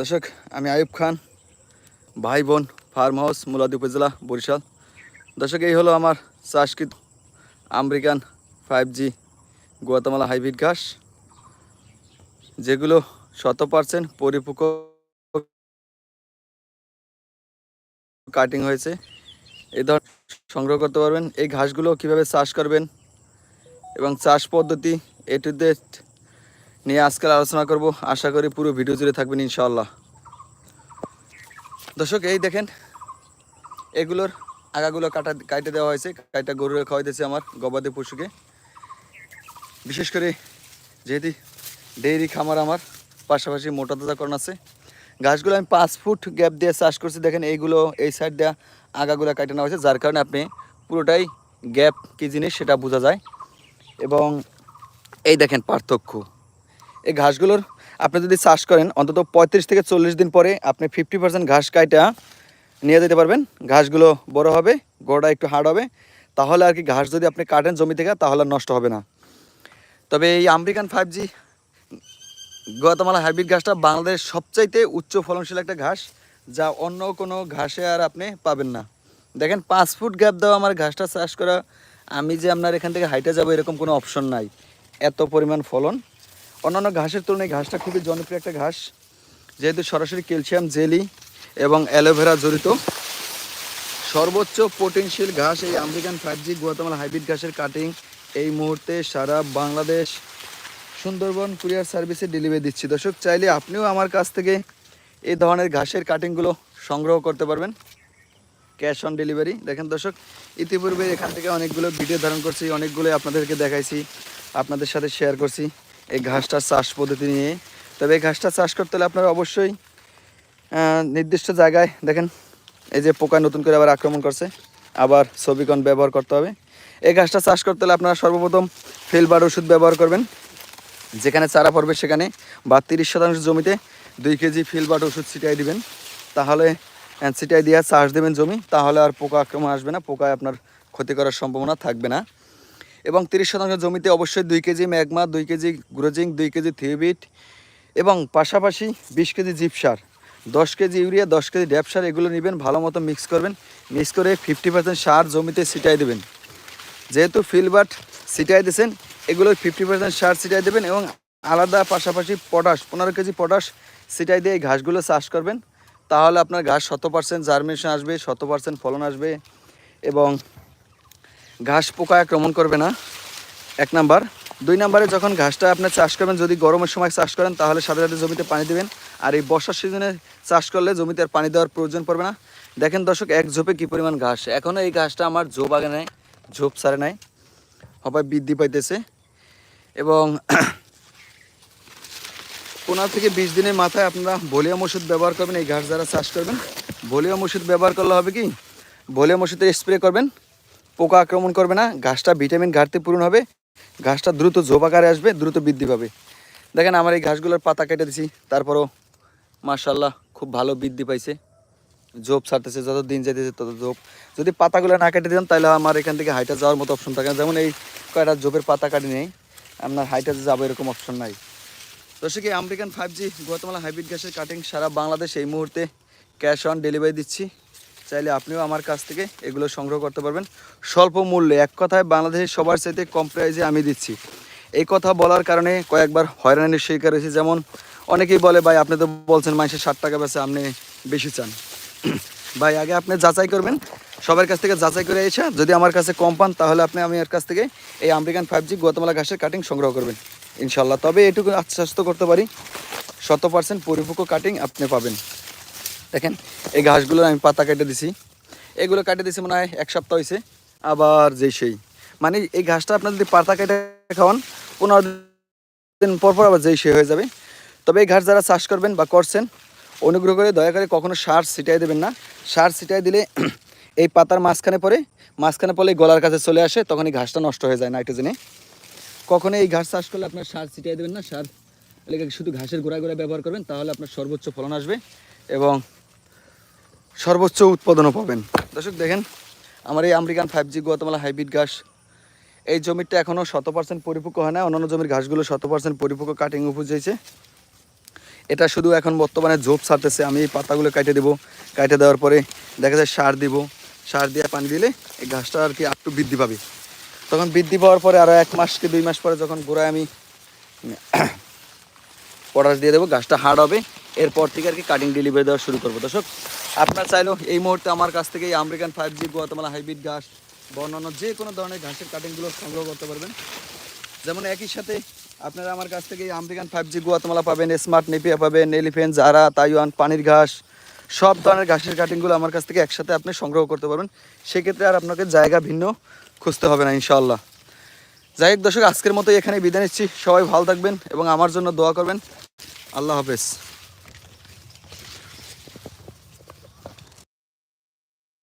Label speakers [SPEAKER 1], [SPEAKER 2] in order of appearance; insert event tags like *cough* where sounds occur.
[SPEAKER 1] দর্শক, আমি আয়ুব খান, ভাই বোন ফার্ম হাউস মুলাদি উপজেলা, বরিশাল। দর্শক, এই হলো আমার চাষকৃত American five G Guatemala hybrid ঘাস, যেগুলো শত পার্সেন্ট পরিপক্ক কাটিং হয়েছে। এই ধর সংগ্রহ করতে পারবেন। এই ঘাসগুলো কীভাবে চাষ করবেন এবং চাষ পদ্ধতি এ টু ডেট নিয়ে আজকাল আলোচনা করব। আশা করি পুরো ভিডিও জুড়ে থাকবেন ইনশাআল্লাহ। দর্শক, এই দেখেন, এগুলোর আগাগুলো কাটা কাটে দেওয়া হয়েছে। কাইটা গরুরে খাওয়াইতেছে আমার গবাদি পশুকে। বিশেষ করে যেহেতু ডেইরি খামার আমার, পাশাপাশি মোটা দাদাকরণ আছে। গাছগুলো আমি পাঁচ ফুট গ্যাপ দিয়ে চাষ করছি। দেখেন, এইগুলো এই সাইড দেওয়া আগাগুলো কাটে নেওয়া হয়েছে। যার কারণে আপনি পুরোটাই গ্যাপ কী জিনিস সেটা বোঝা যায়। এবং এই দেখেন পার্থক্য। এই ঘাসগুলোর আপনি যদি চাষ করেন, অন্তত পঁয়ত্রিশ থেকে চল্লিশ দিন পরে আপনি ফিফটি পার্সেন্ট ঘাস কাইটা নিয়ে যেতে পারবেন। ঘাসগুলো বড় হবে, গোড়া একটু হার্ড হবে। তাহলে আর কি ঘাস যদি আপনি কাটেন জমি থেকে, তাহলে নষ্ট হবে না। তবে এই American five G Guatemala hybrid ঘাসটা বাংলাদেশের সবচাইতে উচ্চ ফলনশীল একটা ঘাস, যা অন্য কোনো ঘাসে আর আপনি পাবেন না। দেখেন, পাঁচ ফুট গ্যাপ দেওয়া আমার ঘাসটা চাষ করা, আমি যে আপনার এখান থেকে হাইটে যাব, এরকম কোনো অপশন নাই। এত পরিমাণ ফলন। অন্যান্য ঘাসের তুলনায় ঘাসটা খুবই জনপ্রিয় একটা ঘাস, যেহেতু সরাসরি ক্যালসিয়াম, জেলি এবং অ্যালোভেরা জড়িত। সর্বোচ্চ প্রোটিনশীল ঘাস এই American five G Guatemala hybrid ঘাসের কাটিং এই মুহূর্তে সারা বাংলাদেশ সুন্দরবন কুরিয়ার সার্ভিসে ডেলিভারি দিচ্ছি। দর্শক, চাইলে আপনিও আমার কাছ থেকে এই ধরনের ঘাসের কাটিংগুলো সংগ্রহ করতে পারবেন। Cash on delivery. দেখেন দর্শক, ইতিপূর্বে এখান থেকে অনেকগুলো ভিডিও ধারণ করছি অনেকগুলো আপনাদেরকে দেখাইছি, আপনাদের সাথে শেয়ার করছি। এই ঘাসটার চাষ পদ্ধতি নিয়ে। তবে এই ঘাসটা চাষ করতে হলে আপনারা অবশ্যই নির্দিষ্ট জায়গায় দেখেন, এই যে পোকা নতুন করে আবার আক্রমণ করছে, আবার ছবিকন ব্যবহার করতে হবে। এই ঘাসটা চাষ করতে হলে আপনারা সর্বপ্রথম ফিলবার ওষুধ ব্যবহার করবেন, যেখানে চারা পড়বে সেখানে বা তিরিশ শতাংশ জমিতে দুই কেজি ফিলবাট ওষুধ ছিটাই দিবেন। তাহলে ছিটাই দিয়ে চাষ দেবেন জমি, তাহলে আর পোকা আক্রমণ আসবে না, পোকায় আপনার ক্ষতি করার সম্ভাবনা থাকবে না। এবং তিরিশ শতাংশ জমিতে অবশ্যই দুই কেজি ম্যাগমা, দুই কেজি গ্রোজিং দুই কেজি থিওবিট এবং পাশাপাশি বিশ কেজি জিপসার দশ কেজি ইউরিয়া, দশ কেজি ড্যাপ সার, এগুলো নেবেন, ভালো মতো মিক্স করবেন। মিক্স করে ফিফটি পার্সেন্ট সার জমিতে ছিটাই দেবেন। যেহেতু ফিলবাট ছিটাই দিয়েছেন, এগুলো ফিফটি পার্সেন্ট সার ছিটাই দেবেন এবং আলাদা পাশাপাশি পটাশ, পনেরো কেজি পটাশ ছিটাই দিয়ে এই ঘাসগুলো চাষ করবেন। তাহলে আপনার ঘাস শত পার্সেন্ট জার্মিনেশন আসবে, শত পার্সেন্ট ফলন আসবে এবং ঘাস পোকা আক্রমণ করবে না। এক নাম্বার। দুই নম্বরে যখন ঘাসটা আপনি চাষ করবেন, যদি গরমের সময় চাষ করেন, তাহলে সাথে সাথে জমিতে পানি দেবেন। আর এই বর্ষার সিজনে চাষ করলে জমিতে আর পানি দেওয়ার প্রয়োজন পড়বে না। দেখেন দর্শক, এক ঝোপে কী পরিমাণ ঘাস? এখনও এই ঘাসটা আমার ঝোপ আগে নেয় ঝোপ সারে নাই। হবাই বৃদ্ধি পাইতেছে। এবং পনেরো থেকে বিশ দিনের মাথায় আপনারা ভলিয়াম ওষুধ ব্যবহার করবেন, এই ঘাস যারা চাষ করবেন। ভলিউম ওষুধ ব্যবহার করলে হবে কি? ভলিউম ওষুধের স্প্রে করবেন। পোকা আক্রমণ করবে না ঘাসটা ভিটামিন ঘাটতি পূরণ হবে ঘাসটা দ্রুত আকারে আসবে, দ্রুত বৃদ্ধি পাবে। দেখেন আমার এই ঘাসগুলোর পাতা কেটে দিছি, তারপরও মার্শাল্লাহ খুব ভালো বৃদ্ধি পাইছে। ঝোপ ছাড়তেছে, যত দিন যেতেছে তত জোপ যদি পাতাগুলো না কেটে দিতাম, তাহলে আমার এখান থেকে হাইটা যাওয়ার মতো অপশন থাকে না। যেমন এই কয়টা ঝোপের পাতা কাটি নেই, আপনার হাইটা যাব এরকম অপশন নাই। দর্শক American five G Guatemala hybrid গ্যাসের কাটিং সারা বাংলাদেশ এই মুহূর্তে ক্যাশ অন ডেলিভারি দিচ্ছি। চাইলে আপনিও আমার কাছ থেকে এগুলো সংগ্রহ করতে পারবেন। স্বল্প মূল্যে, এক কথায় বাংলাদেশের সবার চাইতে কম প্রাইজে আমি দিচ্ছি। এই কথা বলার কারণে কয়েকবার হয়রানির শিকার হয়েছি, যেমন অনেকেই বলে, ভাই, আপনি তো বলছেন মাসে ষাট টাকা বেছে আপনি বেশি চান। *clears throat* ভাই, আগে আপনি যাচাই করবেন। সবার কাছ থেকে যাচাই করে এসে যদি আমার কাছে কম পান, তাহলে আপনি আমি এর কাছ থেকে এই আমেরিকান ফাইভ জি গুয়াতামালা ঘাসের কাটিং সংগ্রহ করবেন। ইনশাল্লাহ তবে এটুকু আশ্বাস্ত করতে পারি, শত পার্সেন্ট পরিপক্ক কাটিং আপনি পাবেন। দেখেন, এই ঘাসগুলো আমি পাতা কেটে দিছি। এগুলো কেটে দিছি মনে হয় এক সপ্তাহ হয়েছে আবার যেই সেই। মানে এই ঘাসটা আপনার যদি পাতা কেটে খাওয়ান, পনেরো দিন পর পর আবার যেই সেই হয়ে যাবে। তবে এই ঘাস যারা চাষ করবেন বা করছেন, অনুগ্রহ করে দয়া করে কখনো সার ছিটাই দেবেন না। সার ছিটাই দিলে *clears throat* এই পাতার মাঝখানে পরে মাঝখানে এই গলার কাছে চলে আসে, তখন এই ঘাসটা নষ্ট হয়ে যায় নাইট্রোজেনে। কখনো এই ঘাস চাষ করলে আপনার সার ছিটাই দেবেন না। সার শুধু ঘাসের গোড়া গোড়া ব্যবহার করবেন, তাহলে আপনার সর্বোচ্চ ফলন আসবে এবং সর্বোচ্চ উৎপাদনও পাবেন। দর্শক, দেখেন, আমার এই American five G Guatemala hybrid ঘাস। এই জমিটা এখনও শত পার্সেন্ট পরিপক্ক হয় না অন্যান্য জমির ঘাসগুলো শত পার্সেন্ট পরিপক্ক কাটিং উপজেছে এটা শুধু এখন বর্তমানে ঝোপ ছাড়তেছে। আমি এই পাতাগুলো কাটে দেবো। কাটে দেওয়ার পরে দেখা যায় সার দিব। সার দিয়ে পানি দিলে এই ঘাসটা আর কি একটু বৃদ্ধি পাবে। তখন বৃদ্ধি পাওয়ার পরে আরও এক মাস কি দুই মাস পরে যখন গোড়ায় আমি পটাশ *coughs* দিয়ে দেবো গাছটা হার্ড হবে। এরপর থেকে আর কি কাটিং ডেলিভারি দেওয়া শুরু করব। দর্শক, আপনার চাইলেও এই মুহূর্তে আমার কাছ থেকে American five G Guatemala hybrid ঘাস বা যে কোনো ধরনের ঘাসের কাটিংগুলো সংগ্রহ করতে পারবেন। যেমন একই সাথে আপনারা আমার কাছ থেকে আমেরিকান ফাইভ জি গুয়াতমালা পাবেন স্মার্ট নেপিয়া পাবেন এলিফেন্ট জারা তাইওয়ান পানির ঘাস, সব ধরনের ঘাসের কাটিংগুলো আমার কাছ থেকে একসাথে আপনি সংগ্রহ করতে পারবেন। সেক্ষেত্রে আর আপনাকে জায়গা ভিন্ন খুঁজতে হবে না, ইনশাআল্লাহ। যাই হোক দর্শক, আজকের মতো এখানে বিদায় নিচ্ছি। সবাই ভালো থাকবেন এবং আমার জন্য দোয়া করবেন। আল্লাহ হাফেজ।